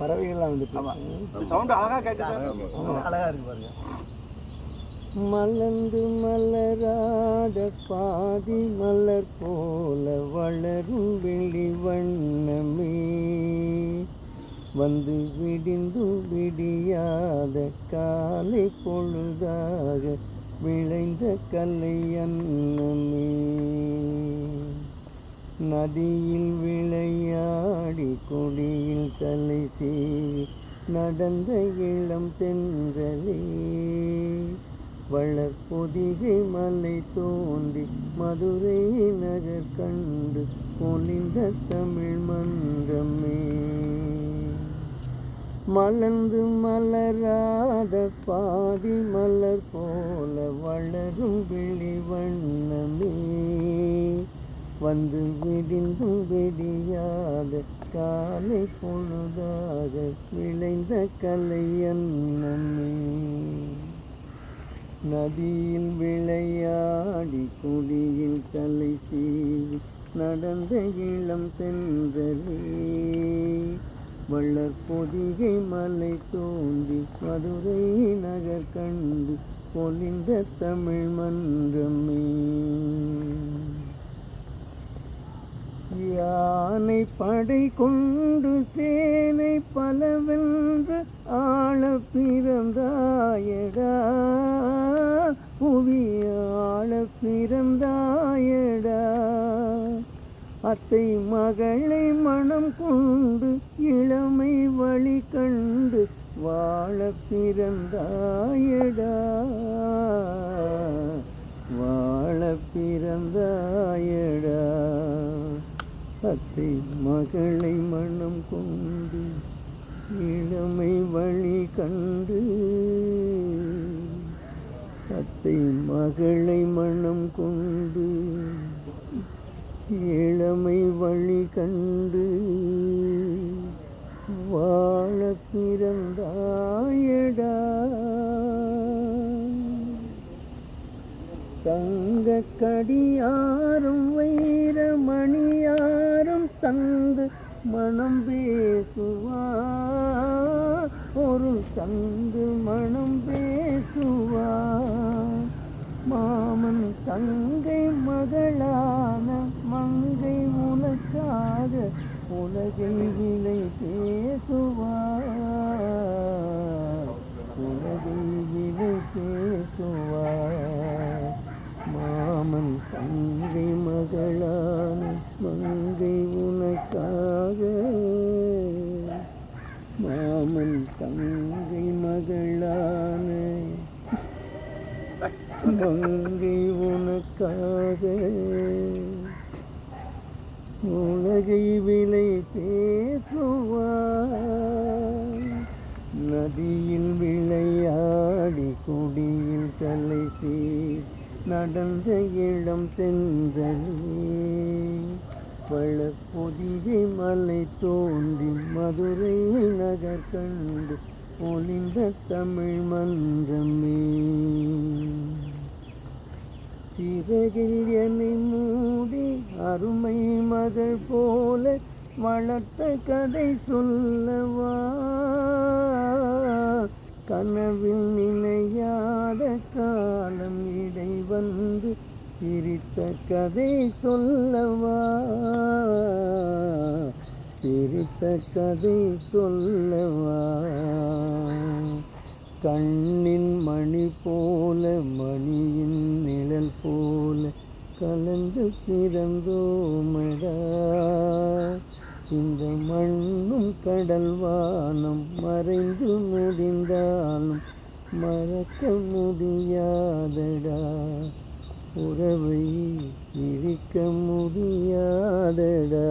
பறவைகள்லாம். ம். சவுண்ட் அழகா கேட்குது ஆமா, அழகா இருக்கு பாருங்க. மலர்ந்து மலராத பாதி மலர் போல வளரும் வெளி வண்ணமே. வந்து விடிந்து விடியாத காலை பொழுதாக விளைந்த கலை அன்னமே. நதியில் விளையாடி கொடியில் தலை சீவி நடந்த இளம் தென்றலே. வளர்பொதிகை மலை தோண்டி மதுரை நகர் கண்டு பொலிந்த தமிழ் மன்றமே. மலர்ந்து மலராத பாதி மலர் போல வளரும் விழி வண்ணமே வந்து விடிந்து விடியாத காலை பொழுதாக விளைந்த கலை நதியில் விளையாடி கொடியில் தலை சீவி நடந்த இளம் தென்றலே. வள்ளற் பொதிகை மலை தோண்டி மதுரை நகர் கண்டு பொலிந்த தமிழ் மன்றம் படை கொண்டு சேனை பலவென்று ஆள பிறந்தாயடா. புவி ஆள பிறந்தாயடா. அத்தை மகளை மனம் கொண்டு இளமை வழி கண்டு வாழ பிறந்தாயடா. அத்தை மகளை மனம் கொண்டு இளமை வழி கண்டு தத்தை மகளை மனம் கொண்டு இளமை வழி கண்டு வாழ பிறந்தாயடா. தங்க கடியாரும் வைரமணியார் தந்து மனம் பேசுவார் பொருள் தந்து மனம் பேசுவார் மாமன் தங்கை மகளான மங்கை உனக்காக உலகை விலை பேசுவார் உலகை விலை பேசுவார் மாமன் தங்கை மகளான மங்கை உனக்காக மாமன் தங்கை மகளான மங்கை உனக்காக உலகை விலை பேசுவார். நதியில் விளையாடி கொடியில் தலை சீர் நடந்த இளம் தென்றலே. பழப்பொதிகை மலை தோன்றி மதுரை நகர் கண்டு ஒளிந்த தமிழ் மன்றமே. சிறகில் என்னை மூடி அருமை மகள் போல வளர்த்த கதை சொல்லவா? கனவில் நினையாத காலம் இடை வந்து சிரித்த கதை சொல்லவா? சிரித்த கதை சொல்லவா? கண்ணின் மணி போல மணியின் நிழல் போல கலந்து பிறந்தோமடா. இந்த மண்ணும் கடல் வானம் மறைந்து முடிந்தாலும் மறக்க முடியாதடா. உறவை இருக்க முடியாதடா.